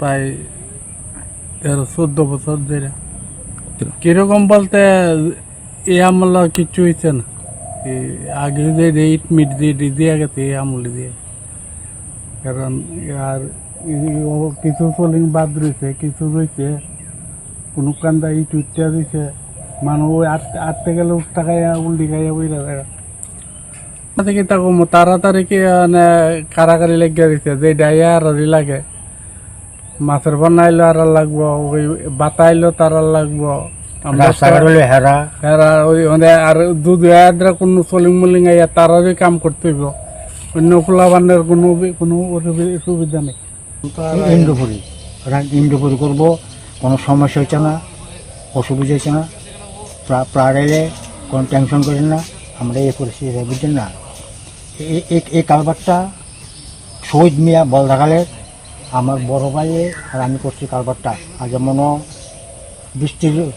প্রায় তেরো চোদ্দ বছর ধরে। কীরকম বলতে এই আমলা কিচ্ছু হয়েছে না। আগে যে ইট মিট দিয়ে দিয়ে দিয়ে গেছে এই আমলে দিয়ে। কারণ আর কিছু চলিং বাদ রয়েছে কিছু রয়েছে। কোনো কান্দা ইট উঠতে দিছে। মানুষ ওই আট আটতে গেলে উঠটা খাইয়া উল্টি খাইয়া বইরা যায় থেকে তাকে তাড়াতাড়ি কি মানে কারাকারি লেগে দিছে যে ডাইয়া আর লাগে। মাছের বানাইলো আর লাগবো ওই বাতাইলো তার আর লাগবো। আমরা হেরা। ওই মানে আর দুধ আদ্রা কোনো সলিং মলিং আইয়া তারারই কাম করতে হইব। অন্য খোলা বান্ধার কোনো কোনো সুবিধা নেই। ইন্দ্রপুরি। ইন্দ্রপুরি করব কোনো সমস্যা হচ্ছে না অসুবিধা হচ্ছে না। প্রা- প্রায় এলে কোনো টেনশন করেন না আমরা এই পরিস্থিতি বুঝছেন না। এই কালবারটা শহীদ মিয়া বলদাকালের আমার বড় ভাইয়ে আর আমি করছি কারবারটা। আর যেমন বৃষ্টির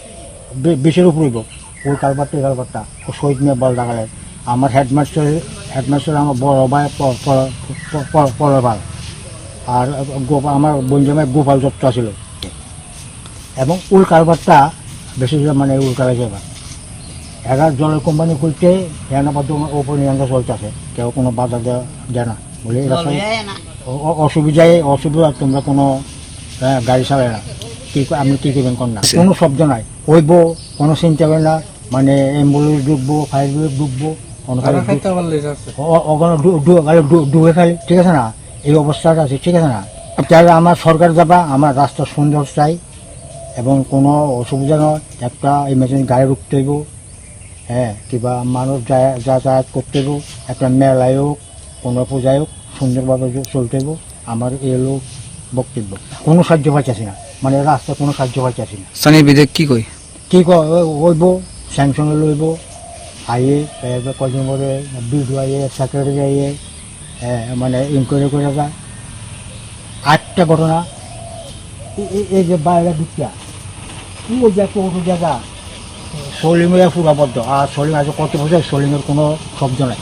বি- বৃষ্টির উপর হইব ওই কারবারটা। এই কালবারটা ও শহীদ মিয়া বলদাকালের আমার হেডমাস্টার হেডমাস্টার আমার বড় ভাই প- প- প- প- পরের ভাই আর গোপা- আমার বঞ্জামায় গোপাল দত্ত ছিল। এবং উল কারবারটা বেশি মানে উল কারা যাবে এরা জলের কোম্পানি খুলতে এখানে ওপর নিয়ন্ত্রণ চলতেছে। কেউ কোনো বাধা দেওয়া দেয় না। বলে এরা অসুবিধায় অসুবিধা তোমরা কোনো গাড়ি চালায় না। কি আপনি কি করবেন কোন না। কোনো শব্দ নাই। হইব কোনো চিন্তা করে না। মানে অ্যাম্বুলেন্স ঢুকবো ফায়ার ব্রিগেড ঢুকবো কোনো খালি ঢুক- খাইতে পারলে আছে ও- ওখানে ডু- ডু- গাড়ি ডু- ডুবে খালি ঠিক আছে না? এই অবস্থাটা আছে ঠিক আছে না? তাহলে আমার সরকার যাবা আমার রাস্তা সুন্দর চাই। এবং কোনো অসুবিধা নয় একটা ইমার্জেন্সি গাড়ি রুখতে হইব হ্যাঁ কিবা মানুষ যাতায়াত করতে হইব একটা মেলায় হোক কোনো পূজায় হোক সুন্দরভাবে চলতে হইব আমার এই লোক বক্তব্য। কোনো সাহায্য পাইতেছি না। মানে রাস্তা কোনো সাহায্য পাইতেছি না। স্থানীয় বিধায়ক কি কই? কি হইব স্যাংশনে লইব আইয়ে কদিন পরে বিডু আইয়ে সেক্রেটারি আইয়ে মানে ইনকোয়ারি করে যায় আটটা ঘটনা। এই যে বাইরে ঢুকিয়া ও যে একটা জায়গা সলিমের পুরাবদ্ধ আর সলিম আজ কত বছর সলিমের কোনো শব্দ নাই।